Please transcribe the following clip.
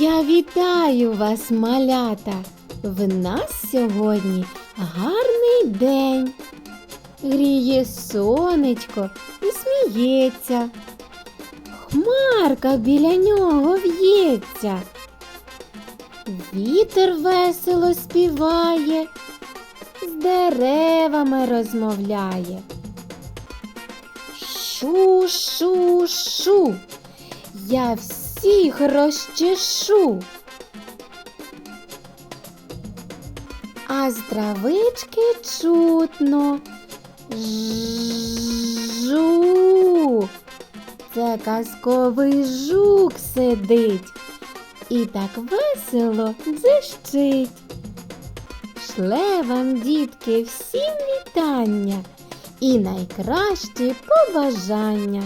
Я вітаю вас, малята! В нас сьогодні гарний день. Гріє сонечко і сміється. Хмарка біля нього в'ється. Вітер весело співає, з деревами розмовляє. Шу, шу, шу, я всіх розчешу. А з травички чутно. Жу. Це казковий жук сидить і так весело дзищить. Шле вам, дітки, всім вітання і найкращі побажання.